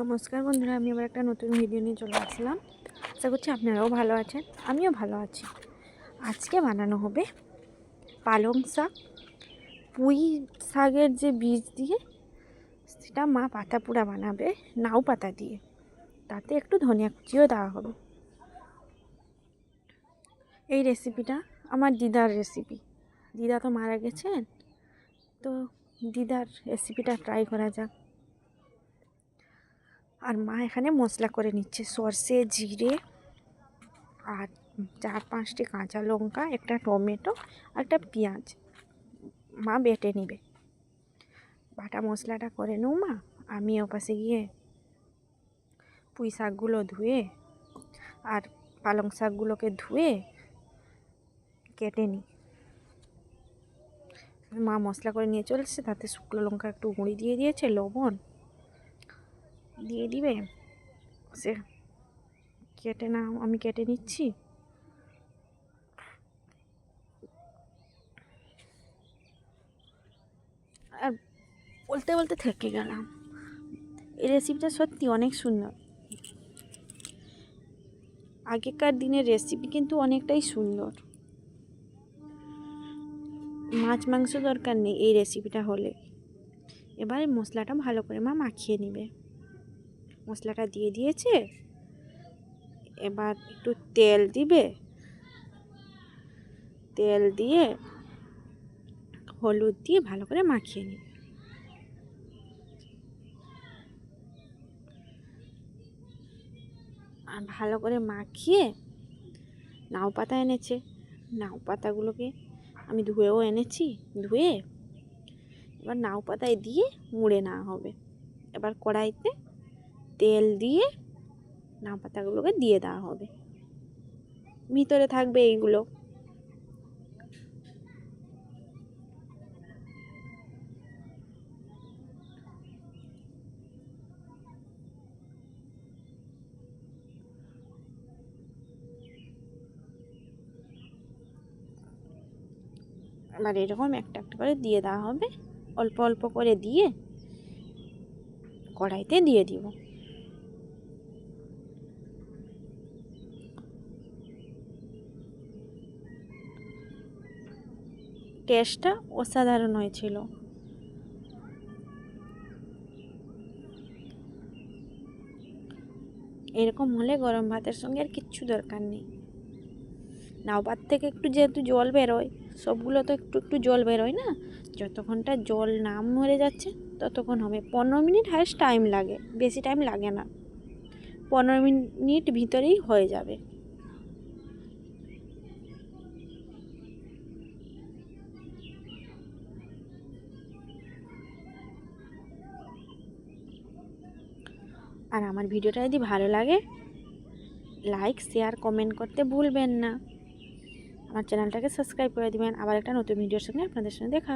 নমস্কার বন্ধুরা, আমি আবার একটা নতুন ভিডিও নিয়ে চলে আসলাম। আশা করছি আপনারাও ভালো আছেন, আমিও ভালো আছি। আজকে বানানো হবে পালং শাক। পুঁই শাকের যে বীজ দিয়ে সেটা মা পাতা পোড়া বানাবে, নাও পাতা দিয়ে। তাতে একটু ধনিয়া কুচিও দেওয়া হবে। এই রেসিপিটা আমার দিদার রেসিপি দিদা তো মারা গেছেন, তো দিদার রেসিপিটা ট্রাই করা যাক। আর মা এখানে মশলা করে নিচ্ছে। সর্ষে, জিরে আর চার পাঁচটি কাঁচা লঙ্কা, একটা টমেটো আর একটা পেঁয়াজ। মা বেটে নিবে। বাটা মশলাটা করে নেও মা। আমি ওপাশে গিয়ে পুঁই শাকগুলো ধুয়ে আর পালং শাকগুলোকে ধুয়ে কেটে নিই। মা মশলা করে নিয়ে চলছে, তাতে শুকনো লঙ্কা একটু গুঁড়ি দিয়ে দিয়েছে, লবণ দিয়ে দিবে? সে কেটে না, আমি কেটে নিচ্ছি। আর বলতে বলতে থেকে গেলাম। এই রেসিপিটা সত্যি অনেক সুন্দর। আগেকার দিনের রেসিপি কিন্তু অনেকটাই সুন্দর। মাছ, মাংস দরকার নেই এই রেসিপিটা হলে। এবারে মশলাটা ভালো করে মা মাখিয়ে নেবে। মশলাটা দিয়ে দিয়েছে। এবার একটু তেল দিবে। তেল দিয়ে হলুদ দিয়ে ভালো করে মাখিয়ে নিবে। আর ভালো করে মাখিয়ে নাও পাতা এনেছে। নাও পাতাগুলোকে আমি ধুয়েও এনেছি। ধুয়ে এবার নাও পাতায় দিয়ে মুড়ে নেওয়া হবে। এবার কড়াইতে তেল দিয়ে নাও পাতাগুলোকে দিয়ে দেওয়া হবে। ভিতরে থাকবে এইগুলো। এবার এরকম একটা একটা করে দিয়ে দেওয়া হবে। অল্প অল্প করে দিয়ে কড়াইতে দিয়ে দিব। টেস্টটা অসাধারণ হয়েছিল। এরকম হলে গরম ভাতের সঙ্গে আর কিচ্ছু দরকার নেই। নাও ভাত থেকে একটু যেহেতু জল বেরোয়, সবগুলো তো একটু একটু জল বেরোয় না? যতক্ষণটা জল না মরে যাচ্ছে, ততক্ষণ হবে। পনেরো মিনিট হায়েস্ট টাইম লাগে, বেশি টাইম লাগে না। পনেরো মিনিট ভিতরেই হয়ে যাবে। আর আমার ভিডিওটা যদি ভালো লাগে লাইক শেয়ার কমেন্ট করতে ভুলবেন না। আমার চ্যানেলটাকে সাবস্ক্রাইব করে দেবেন। আবার একটা নতুন ভিডিওর সঙ্গে আপনাদের সঙ্গে দেখা